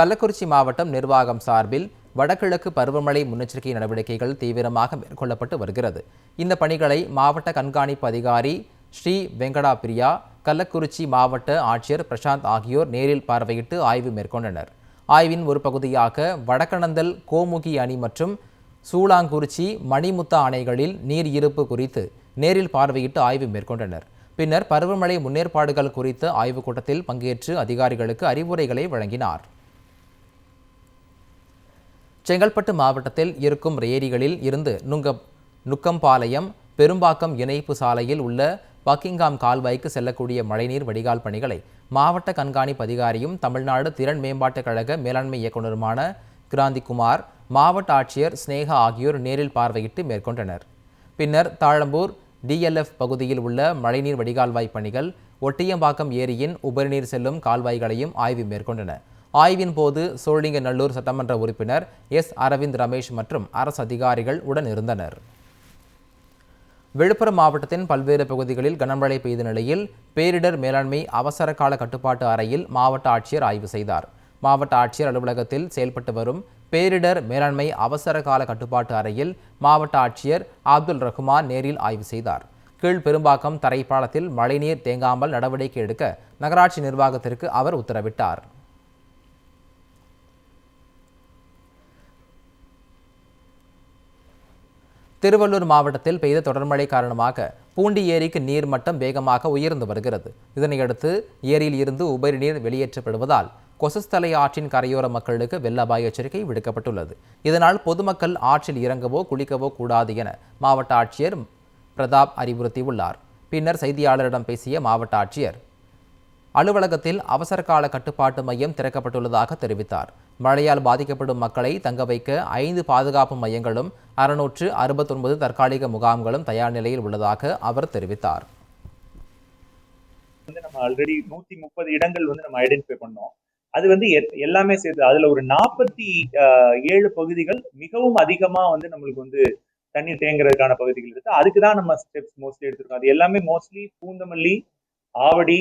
கள்ளக்குறிச்சி மாவட்டம் நிர்வாகம் சார்பில் வடகிழக்கு பருவமழை முன்னெச்சரிக்கை நடவடிக்கைகள் தீவிரமாக மேற்கொள்ளப்பட்டு வருகிறது. இந்த பணிகளை மாவட்ட கண்காணிப்பு அதிகாரி ஸ்ரீ வெங்கடா பிரியா கள்ளக்குறிச்சி மாவட்ட ஆட்சியர் பிரசாந்த் ஆகியோர் நேரில் பார்வையிட்டு ஆய்வு மேற்கொண்டனர். ஆய்வின் ஒரு பகுதியாக வடக்கணந்தல் கோமுகி அணி மற்றும் சூளாங்குறிச்சி மணிமுத்தா அணைகளில் நீர் இருப்பு குறித்து நேரில் பார்வையிட்டு ஆய்வு மேற்கொண்டனர். பின்னர் பருவமழை முன்னேற்பாடுகள் குறித்த ஆய்வுக் கூட்டத்தில் பங்கேற்று அதிகாரிகளுக்கு அறிவுரைகளை வழங்கினார். செங்கல்பட்டு மாவட்டத்தில் இருக்கும் ஏரிகளில் இருந்து நுங்க நுக்கம்பாளையம் பெரும்பாக்கம் இணைப்பு சாலையில் உள்ள பக்கிங்காம் கால்வாய்க்கு செல்லக்கூடிய மழைநீர் வடிகால் பணிகளை மாவட்ட கண்காணிப்பு அதிகாரியும் தமிழ்நாடு திறன் மேம்பாட்டுக் கழக மேலாண்மை இயக்குநருமான கிராந்திகுமார் மாவட்ட ஆட்சியர் ஸ்னேகா ஆகியோர் நேரில் பார்வையிட்டு மேற்கொண்டனர். பின்னர் தாழம்பூர் டிஎல்எஃப் பகுதியில் உள்ள மழைநீர் வடிகால்வாய் பணிகள் ஒட்டியம்பாக்கம் ஏரியின் உபரிநீர் செல்லும் கால்வாய்களையும் ஆய்வு மேற்கொண்டன. ஆய்வின் போது சோழிங்கநல்லூர் சட்டமன்ற உறுப்பினர் எஸ். அரவிந்த் ரமேஷ் மற்றும் அரசு அதிகாரிகள் உடன் இருந்தனர். விழுப்புரம் மாவட்டத்தின் பல்வேறு பகுதிகளில் கனமழை பெய்த நிலையில் பேரிடர் மேலாண்மை அவசர கால கட்டுப்பாட்டு அறையில் மாவட்ட ஆட்சியர் ஆய்வு செய்தார். மாவட்ட ஆட்சியர் அலுவலகத்தில் செயல்பட்டு வரும் பேரிடர் மேலாண்மை அவசர கால கட்டுப்பாட்டு அறையில் மாவட்ட ஆட்சியர் அப்துல் ரஹ்மான் நேரில் ஆய்வு செய்தார். கீழ் பெரும்பாக்கம் தரைப்பாலத்தில் மழைநீர் தேங்காமல் நடவடிக்கை எடுக்க நகராட்சி நிர்வாகத்திற்கு அவர் உத்தரவிட்டார். திருவள்ளூர் மாவட்டத்தில் பெய்த தொடர்மழை காரணமாக பூண்டி ஏரிக்கு நீர்மட்டம் வேகமாக உயர்ந்து வருகிறது. இதனையடுத்து ஏரியில் இருந்து உபரி நீர் வெளியேற்றப்படுவதால் கொசஸ்தலை ஆற்றின் கரையோர மக்களுக்கு வெள்ள அபாய எச்சரிக்கை விடுக்கப்பட்டுள்ளது. இதனால் பொதுமக்கள் ஆற்றில் இறங்கவோ குளிக்கவோ கூடாது என மாவட்ட ஆட்சியர் பிரதாப் அறிவுறுத்தியுள்ளார். பின்னர் செய்தியாளரிடம் பேசிய மாவட்ட ஆட்சியர் அலுவலகத்தில் அவசர கால கட்டுப்பாட்டு மையம் திறக்கப்பட்டுள்ளதாக தெரிவித்தார். மழையால் பாதிக்கப்படும் மக்களை தங்க வைக்க ஐந்து பாதுகாப்பு மையங்களும் அறுநூற்று அறுபத்தொன்பது தற்காலிக முகாம்களும் தயார் நிலையில் உள்ளதாக அவர் தெரிவித்தார். வந்து நம்ம ஆல்ரெடி நூத்தி முப்பது இடங்கள் வந்து நம்ம ஐடென்டிஃபை பண்ணோம். அது வந்து எல்லாமே சேர்த்து அதுல ஒரு நாற்பத்தி ஏழு பகுதிகள் மிகவும் அதிகமா வந்து நம்மளுக்கு வந்து தண்ணீர் தேங்குறதுக்கான பகுதிகள் இருக்கு. அதுக்கு தான் நம்ம ஸ்டெப்ஸ் மோஸ்ட்லி எடுத்திருக்கோம். அது எல்லாமே மோஸ்ட்லி பூந்தமல்லி ஆவடி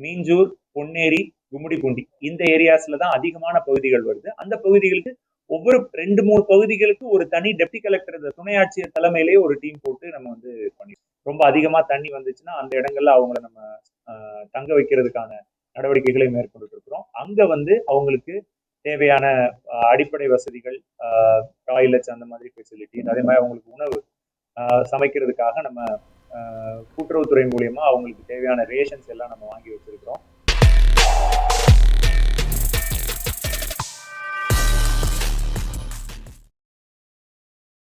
மீஞ்சூர் பொன்னேரி கும்மிடிப்பூண்டி இந்த ஏரியாஸ்ல தான் அதிகமான பகுதிகள் வருது. அந்த பகுதிகளுக்கு ஒவ்வொரு ரெண்டு மூணு பகுதிகளுக்கு ஒரு தனி டெப்டி கலெக்டர் துணை ஆட்சியர் தலைமையிலேயே ஒரு டீம் போட்டு நம்ம வந்து பண்ணி ரொம்ப அதிகமா தண்ணி வந்துச்சுன்னா அந்த இடங்கள்ல அவங்கள நம்ம தங்க வைக்கிறதுக்கான நடவடிக்கைகளை மேற்கொண்டு இருக்கிறோம். அங்க வந்து அவங்களுக்கு தேவையான அடிப்படை வசதிகள் டாய்லெட்ஸ் அந்த மாதிரி ஃபெசிலிட்டிஸ் அதே மாதிரி அவங்களுக்கு உணவு சமைக்கிறதுக்காக நம்ம கூட்டுறவுத்துறை மூலியமா அவங்களுக்கு தேவையான ரேஷன்ஸ் எல்லாம் நம்ம வாங்கி வச்சிருக்கிறோம்.